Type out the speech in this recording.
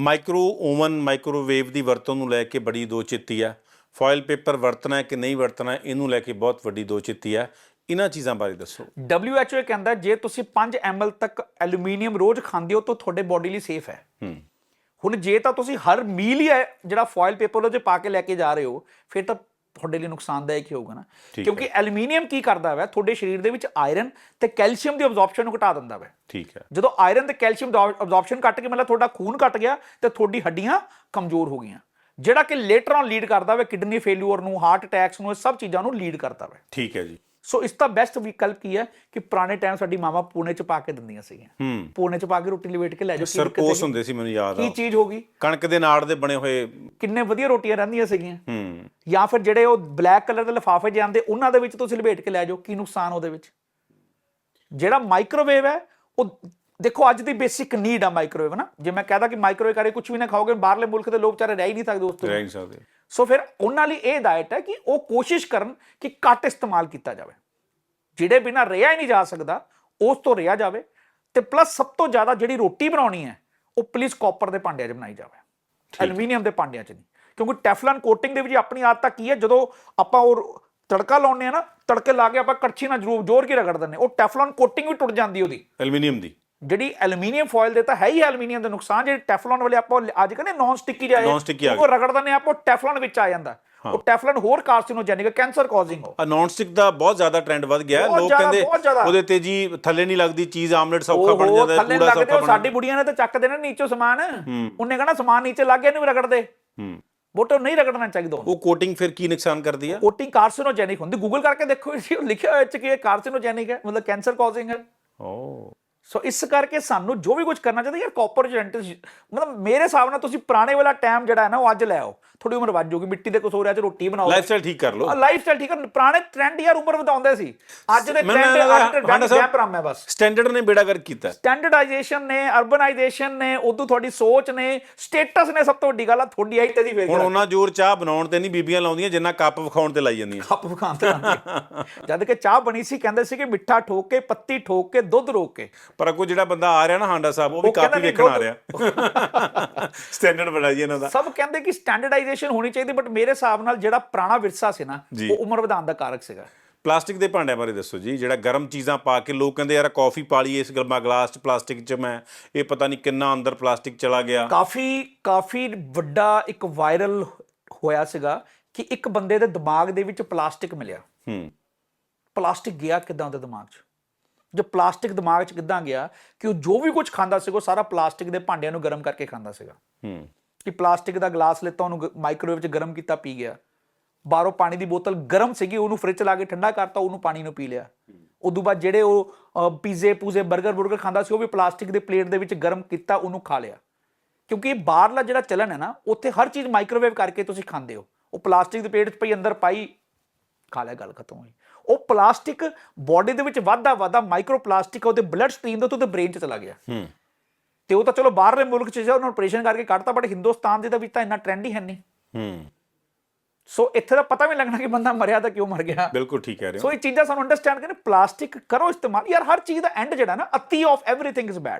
Micro oven microwave ਦੀ ਵਰਤੋਂ ਨੂੰ ਲੈ ਕੇ ਬੜੀ ਦੋ ਚਿੱਤੀ ਹੈ ਫਾਇਲ ਪੇਪਰ ਵਰਤਣਾ ਹੈ ਕਿ ਨਹੀਂ ਵਰਤਣਾ ਇਹਨੂੰ ਲੈ ਕੇ ਬਹੁਤ ਵੱਡੀ ਦੋ ਚਿੱਤੀ ਹੈ ਇਹਨਾਂ ਚੀਜ਼ਾਂ ਬਾਰੇ ਦੱਸੋ। WHO ਇਹ ਕਹਿੰਦਾ ਜੇ ਤੁਸੀਂ 5 ml ਤੱਕ ਐਲੂਮੀਨੀਅਮ ਰੋਜ਼ ਖਾਂਦੇ ਹੋ ਤਾਂ ਤੁਹਾਡੇ ਬਾਡੀ ਲਈ ਸੇਫ ਹੈ। ਹੂੰ। ਹੁਣ ਜੇ ਤਾਂ ਤੁਸੀਂ ਹਰ ਮੀਲ ਹੀ ਹੈ ਜਿਹੜਾ ਫੋਇਲ ਪੇਪਰ ਉਹਦੇ ਪਾ ਕੇ ਲੈ ਕੇ ਜਾ ਰਹੇ ਹੋ ਫਿਰ ਤਾਂ ਤੁਹਾਡੇ ਲਈ ਨੁਕਸਾਨਦਾਇਕ ਹੀ ਹੋਊਗਾ ਨਾ। ਕਿਉਂਕਿ ਐਲੂਮੀਨੀਅਮ ਕੀ ਕਰਦਾ ਹੈ ਤੁਹਾਡੇ ਸਰੀਰ ਦੇ ਵਿੱਚ ਆਇਰਨ ਤੇ ਕੈਲਸ਼ੀਅਮ ਦੀ ਅਬਜ਼ੌਰਪਸ਼ਨ ਨੂੰ ਘਟਾ ਦਿੰਦਾ ਹੈ ਠੀਕ ਹੈ। ਜਦੋਂ ਆਇਰਨ ਤੇ ਕੈਲਸ਼ੀਅਮ ਦਾ ਅਬਜ਼ੌਰਪਸ਼ਨ ਘਟ ਕੇ ਮਤਲਬ ਤੁਹਾਡਾ ਖੂਨ ਘਟ ਗਿਆ ਤੇ ਤੁਹਾਡੀ ਹੱਡੀਆਂ ਕਮਜ਼ੋਰ ਹੋ ਗਈਆਂ। ਜਿਹੜਾ ਕਿ ਲੇਟਰ ਔਨ ਲੀਡ ਕਰਦਾ ਹੈ ਕਿਡਨੀ ਫੇਲਿਊਰ ਨੂੰ ਹਾਰਟ ਅਟੈਕਸ ਨੂੰ ਇਹ ਸਭ ਚੀਜ਼ਾਂ ਨੂੰ ਲੀਡ ਕਰਦਾ ਹੈ ਠੀਕ ਹੈ ਜੀ। ਸੋ ਇਸ ਦਾ ਬੈਸਟ ਵਿਕਲਪ ਕੀ ਹੈ ਕਿ ਪੁਰਾਣੇ ਟਾਈਮ ਸਾਡੀ ਮਾਵਾ ਪੂਨੇ ਚ ਪਾ ਕੇ ਦਿੰਦੀਆਂ ਸੀਗੀਆਂ। ਪੂਨੇ ਚ ਪਾ ਕੇ ਰੋਟੀ ਲਵੇਟ ਕੇ ਲੈ ਜਾਓ ਸਰਪੋਸ? ਹੁੰਦੇ ਸੀ ਮੈਨੂੰ ਯਾਦ ਆ। ਕੀ ਚੀਜ਼ ਹੋਗੀ ਕਣਕ ਦੇ ਨਾੜ ਦੇ ਬਣੇ ਹੋਏ ਕਿੰਨੇ ਵਧੀਆ ਰੋਟੀਆਂ ਰਹਿੰਦੀਆਂ ਸੀਗੀਆਂ। ਜਾਂ ਫਿਰ ਜਿਹੜੇ ਉਹ ਬਲੈਕ ਕਲਰ ਦੇ ਲਿਫਾਫੇ ਜਾਂਦੇ ਉਹਨਾਂ ਦੇ ਵਿੱਚ ਤੁਸੀਂ ਲਪੇਟ ਕੇ ਲੈ ਜਾਓ ਕੀ ਨੁਕਸਾਨ ਉਹਦੇ ਵਿੱਚ? ਜਿਹੜਾ ਮਾਈਕ੍ਰੋਵੇਵ ਹੈ ਉਹ ਦੇਖੋ ਅੱਜ ਦੀ ਬੇਸਿਕ ਨੀਡ ਆ ਮਾਈਕ੍ਰੋਵੇਵ ਨਾ ਜੇ ਮੈਂ ਕਹਦਾ ਕਿ ਮਾਈਕ੍ਰੋਵੇਵ ਕਰੇ ਕੁਝ ਵੀ ਨਾ ਖਾਓਗੇ ਬਾਹਰਲੇ ਮੁਲਕ ਦੇ ਲੋਕ ਚਾਰੇ ਰਹਿ ਹੀ ਨਹੀਂ ਸਕਦੇ ਉਸ ਤੋਂ ਰਹਿ ਨਹੀਂ ਸਕਦੇ। ਸੋ ਫਿਰ ਉਹਨਾਂ ਲਈ ਇਹ ਹਦਾਇਤ ਹੈ ਕਿ ਉਹ ਕੋਸ਼ਿਸ਼ ਕਰਨ ਕਿ ਘੱਟ ਇਸਤੇਮਾਲ ਕੀਤਾ ਜਾਵੇ। ਜਿਹੜੇ ਬਿਨਾ ਰਿਹਾ ਹੀ ਨਹੀਂ ਜਾ ਸਕਦਾ ਉਸ ਤੋਂ ਰਿਹਾ ਜਾਵੇ। ਤੇ ਪਲੱਸ ਸਭ ਤੋਂ ਜ਼ਿਆਦਾ ਜਿਹੜੀ ਰੋਟੀ ਬਣਾਉਣੀ ਹੈ ਉਹ ਪਲੀਜ਼ ਕਾਪਰ ਦੇ ਭਾਂਡਿਆਂ 'ਚ ਬਣਾਈ ਜਾਵੇ। ਐਲੂਮੀਨੀਅਮ ਦੇ ਭਾਂਡਿਆਂ 'ਚ ਨਹੀਂ। ਕਿਉਂਕਿ ਟੈਫਲਨ ਕੋਟਿੰਗ ਦੇ ਵਿੱਚ ਆਪਣੀ ਆਦਤ ਤਾਂ ਕੀ ਹੈ ਜਦੋਂ ਆਪਾਂ ਉਹ ਤੜਕਾ ਲਾਉਂਦੇ ਆ ਨਾ ਤੜਕੇ ਲਾ ਕੇ ਆਪਾਂ ਕੜਛੀ ਨਾਲ ਜ਼ਰੂਰ ਜ਼ੋਰ ਕੇ ਰਗੜ ਦਿੰਦੇ। ਉਹ ਟੈਫਲਨ ਕੋਟਿੰਗ ਵੀ ਟੁੱਟ ਜਾਂਦੀ ਉਹਦੀ। ਐਲੂਮੀਨੀਅਮ ਦੀ। ਜਿਹੜੀ ਐਲੂਮੀਨੀਅਮ ਫੋਇਲ ਦੇ ਤਾਂ ਹੈ ਹੀ ਐਲੂਮੀਨੀਅਮ ਦਾ ਨੁਕਸਾਨ ਜਿਹੜੇ ਟੈਫਲਨ ਵਾਲੇ ਆਪਾਂ ਅੱਜ ਕਹਿੰਦੇ ਨਾਨ ਸਟਿੱਕੀ ਜਾਏ ਉਹ ਰਗੜ ਦਿੰਦੇ ਆਪਾਂ ਟੈਫਲਨ ਵਿੱਚ ਆ ਜਾਂਦਾ। ਉਹ ਟੈਫਲਨ ਹੋਰ ਕਾਰਸਿਨੋਜੈਨਿਕ ਕੈਂਸਰ ਕਾਜ਼ਿੰਗ ਹੋ ਆ ਨੌਨ ਸਟਿਕ ਦਾ ਬਹੁਤ ਜ਼ਿਆਦਾ ਟ੍ਰੈਂਡ ਵੱਧ ਗਿਆ। ਲੋਕ ਕਹਿੰਦੇ। ਉਹਦੇ ਤੇ ਜੀ ਥੱਲੇ ਨਹੀਂ ਲੱਗਦੀ ਚੀਜ਼ ਆਮਲੇਟ ਸੌਖਾ ਬਣ ਜਾਂਦਾ ਹੈ ਸੌਖਾ ਬਣ ਸਾਡੀ ਬੁੜੀਆਂ ਨੇ ਤਾਂ ਚੱਕਦੇ ਨੇ ਨੀਚੋਂ ਸਮਾਨ। ਉਹਨੇ ਕਹਣਾ ਸਮਾਨ ਨੀਚੇ ਲੱਗ ਗਿਆ ਇਹਨੂੰ ਵੀ ਰਗੜ ਦੇ ਹੂੰ। ਬੋਟੋ ਨਹੀਂ ਰਗੜਨਾ ਚਾਹੀਦਾ। ਉਹ ਕੋਟਿੰਗ ਫਿਰ ਕੀ ਨੁਕਸਾਨ ਕਰਦੀ ਹੈ ਕੋਟਿੰਗ ਕਾਰਸਿਨੋਜੈਨਿਕ ਹੁੰਦੀ। ਗੂਗਲ ਕਰਕੇ ਦੇਖੋ ਇਹ ਲਿਖਿਆ ਹੋਇਆ ਚ ਕਿ ਇਹ ਕਾਰਸਿਨੋਜੈਨਿਕ ਹੈ ਮਤਲਬ ਕੈਂਸਰ ਕਾਜ਼ਿੰਗ ਹੈ। ਓ। ਸੋ ਇਸ ਕਰਕੇ ਸਾਨੂੰ ਜੋ ਵੀ ਕੁਝ ਕਰਨਾ ਚਾਹੀਦਾ ਯਾਰ ਕਾਪਰ ਜੈਂਟਸ ਮਤਲਬ ਮੇਰੇ ਹਿਸਾਬ ਨਾਲ ਤੁਸੀਂ ਪੁਰਾਣੇ ਵਾਲਾ ਟਾਈਮ ਜਿਹੜਾ ਹੈ ਨਾ ਉਹ ਅੱਜ ਲੈ ਆਓ। ਥੋੜੀ ਉਮਰ ਵੱਧ ਜਾਊਗੀ ਮਿੱਟੀ ਦੇ ਕਸੋਰਿਆਂ 'ਚ ਰੋਟੀ ਬਣਾਓ। ਲਾਈਫ ਸਟਾਈਲ ਠੀਕ ਕਰ ਲਓ। ਲਾਈਫ ਸਟਾਈਲ ਠੀਕ ਹੈ ਪੁਰਾਣੇ ਟ੍ਰੈਂਡ ਯਾਰ ਉਮਰ ਵਧਾਉਂਦੇ ਸੀ। ਅੱਜ ਦੇ ਟ੍ਰੈਂਡ ਅੱਜ ਦੇ ਪ੍ਰਮ ਹੈ ਬਸ। ਸਟੈਂਡਰਡ ਨੇ ਬੇੜਾ ਕਰ ਕੀਤਾ। ਸਟੈਂਡਰਡਾਈਜੇਸ਼ਨ ਨੇ ਅਰਬਨਾਈਜੇਸ਼ਨ ਨੇ ਉਦੋਂ ਤੁਹਾਡੀ ਸੋਚ ਨੇ ਸਟੇਟਸ ਨੇ ਸਭ ਤੋਂ ਵੱਡੀ ਗੱਲ ਆ ਤੁਹਾਡੀ ਹਾਈਟ ਤੇ ਦੀ ਫੇਰ ਹੁਣ ਉਹਨਾਂ ਜ਼ੋਰ ਚਾਹ ਬਣਾਉਣ ਤੇ ਨਹੀਂ ਬੀਬੀਆਂ ਲਾਉਂਦੀਆਂ ਜਿੰਨਾ ਕੱਪ ਵਿਖਾਉਣ ਤੇ ਲਾਈ ਜਾਂਦੀਆਂ। ਕੱਪ ਵਿਖਾਉਣ ਤੇ। ਜਦ ਕਿ ਚਾਹ ਬਣੀ ਸੀ ਕਹਿੰਦੇ ਸੀ ਕਿ ਮਿੱਠਾ ਠੋਕ ਕੇ ਪੱਤੀ ਠੋਕ ਕੇ ਦੁੱਧ ਰੋਕ ਕੇ। ਪਰ ਅੱਗੋਂ ਜਿਹੜਾ ਬੰਦਾ ਆ ਰਿਹਾ ਨਾ ਹਾਂਡਾ ਸਾਹਿਬ ਉਹ ਵੀ ਕਾਪੀ ਕਹਿੰਦਾ ਵੇਖਣ ਆ ਰਿਹਾ। ਸਟੈਂਡਰਡ ਬਣਾ ਜੀ ਇਹਨਾਂ ਦਾ। ਸਭ ਕਹਿੰਦੇ ਕਿ ਸਟੈਂਡਰਡਾਈਜੇਸ਼ਨ ਹੋਣੀ ਚਾਹੀਦੀ ਬਟ ਮੇਰੇ ਹਿਸਾਬ ਨਾਲ ਜਿਹੜਾ ਪੁਰਾਣਾ ਵਿਰਸਾ ਸੀ ਨਾ। ਉਹ ਉਮਰ ਵਧਾਉਣ ਦਾ ਕਾਰਕ ਸੀਗਾ। ਪਲਾਸਟਿਕ ਦੇ ਭਾਂਡਿਆਂ ਬਾਰੇ ਦੱਸੋ ਜੀ ਜਿਹੜਾ ਗਰਮ ਚੀਜ਼ਾਂ ਪਾ ਕੇ ਲੋਕ ਕਹਿੰਦੇ ਯਾਰ ਕਾਫੀ ਪਾ ਲਈ ਇਸ ਗਰਮਾ ਗਲਾਸ ਚ ਪਲਾਸਟਿਕ ਚ ਮੈਂ ਇਹ ਪਤਾ ਨਹੀਂ ਕਿੰਨਾ ਅੰਦਰ ਪਲਾਸਟਿਕ ਚਲਾ ਗਿਆ। ਕਾਫੀ ਕਾਫੀ ਵੱਡਾ ਇੱਕ ਵਾਇਰਲ ਹੋਇਆ ਸੀਗਾ ਕਿ ਇੱਕ ਬੰਦੇ ਦੇ ਦਿਮਾਗ ਦੇ ਵਿੱਚ ਪਲਾਸਟਿਕ ਮਿਲਿਆ। ਹੂੰ। ਪਲਾਸਟਿਕ ਗਿਆ ਕਿਦਾਂ ਉਹਦੇ ਦਿਮਾਗ 'ਚ? ਜੋ ਪਲਾਸਟਿਕ ਦਿਮਾਗ 'ਚ ਕਿਦਾਂ ਗਿਆ ਕਿ ਉਹ ਜੋ ਵੀ ਕੁਝ ਖਾਂਦਾ ਸੀਗਾ ਉਹ ਸਾਰਾ ਪਲਾਸਟਿਕ ਦੇ ਭਾਂਡਿਆਂ ਨੂੰ ਗਰਮ ਕਰਕੇ ਖਾਂਦਾ ਸੀਗਾ। ਹੂੰ। ਕਿ ਪਲਾਸਟਿਕ ਦਾ ਗਲਾਸ ਲਿੱਤਾ ਉਹਨੂੰ ਮਾਈਕ੍ਰੋਵੇਵ 'ਚ ਗਰਮ ਕੀਤਾ ਪੀ ਗਿਆ। ਬਾਹਰੋਂ ਪਾਣੀ ਦੀ ਬੋਤਲ ਗਰਮ ਸੀਗੀ ਉਹਨੂੰ ਫ੍ਰਿਜ 'ਚ ਲਾ ਕੇ ਠੰਡਾ ਕਰਤਾ ਉਹਨੂੰ ਪਾਣੀ ਨੂੰ ਪੀ ਲਿਆ। ਉਦੋਂ ਬਾਅਦ ਜਿਹੜੇ ਉਹ ਪੀਜ਼ੇ ਪੂਜ਼ੇ 버ਗਰ ਬੁਰਗਰ ਖਾਂਦਾ ਸੀ ਉਹ ਵੀ ਪਲਾਸਟਿਕ ਦੇ ਪਲੇਟ ਦੇ ਵਿੱਚ ਗਰਮ ਕੀਤਾ ਉਹਨੂੰ ਖਾ ਲਿਆ। ਕਿਉਂਕਿ ਬਾਹਰਲਾ ਜਿਹੜਾ ਚਲਨ ਹੈ ਨਾ ਉੱਥੇ ਹਰ ਚੀਜ਼ ਮਾਈਕ੍ਰੋਵੇਵ ਕਰਕੇ ਤੁਸੀਂ ਖਾਂਦੇ ਹੋ। ਉਹ ਪਲਾਸਟਿਕ ਦੇ ਪੇਟ 'ਚ ਪਈ ਅੰਦਰ ਪਾਈ ਖਾ ਲਿਆ ਗੱਲ ਖਤਮ ਹੋਈ। ਉਹ ਪਲਾਸਟਿਕ ਬਾਡੀ ਦੇ ਵਿੱਚ ਵਾਧਾ ਵਾਧਾ ਮਾਈਕਰੋ ਪਲਾਸਟਿਕ ਉਹਦੇ ਬਲੱਡ ਸਟ੍ਰੀਮ ਦੇ ਤੋਂ ਉਹਦੇ ਬ੍ਰੇਨ 'ਚ ਚਲਾ ਗਿਆ। ਹੂੰ। ਤੇ ਉਹ ਤਾਂ ਚਲੋ ਬਾਹਰਲੇ ਮੁਲਕ 'ਚ ਜਾ ਉਹਨਾਂ ਆਪਰੇਸ਼ਨ ਕਰਕੇ ਕੱਢਤਾ ਬਟ ਹਿੰਦੁਸਤਾਨ ਦੇ ਤਾਂ ਵਿੱਚ ਤਾਂ ਇੰਨਾ ਟ੍ਰੈਂਡ ਹੀ ਹੈ ਨਹੀਂ। ਹੂੰ। ਸੋ ਇੱਥੇ ਤਾਂ ਪਤਾ ਵੀ ਲੱਗਣਾ ਕਿ ਬੰਦਾ ਮਰਿਆ ਤਾਂ ਕਿਉਂ ਮਰ ਗਿਆ। ਬਿਲਕੁਲ ਠੀਕ ਕਹਿ ਰਹੇ ਹੋ। ਸੋ ਇਹ ਚੀਜ਼ਾਂ ਸਾਨੂੰ ਅੰਡਰਸਟੈਂਡ ਕਰਨੇ ਪਲਾਸਟਿਕ ਕਰੋ ਇਸਤੇਮਾਲ। ਯਾਰ ਹਰ ਚੀਜ਼ ਦਾ ਐਂਡ ਜਿਹੜਾ ਨਾ ਅਤੀ ਆਫ ਐਵਰੀਥਿੰਗ ਇਜ਼ ਬੈਡ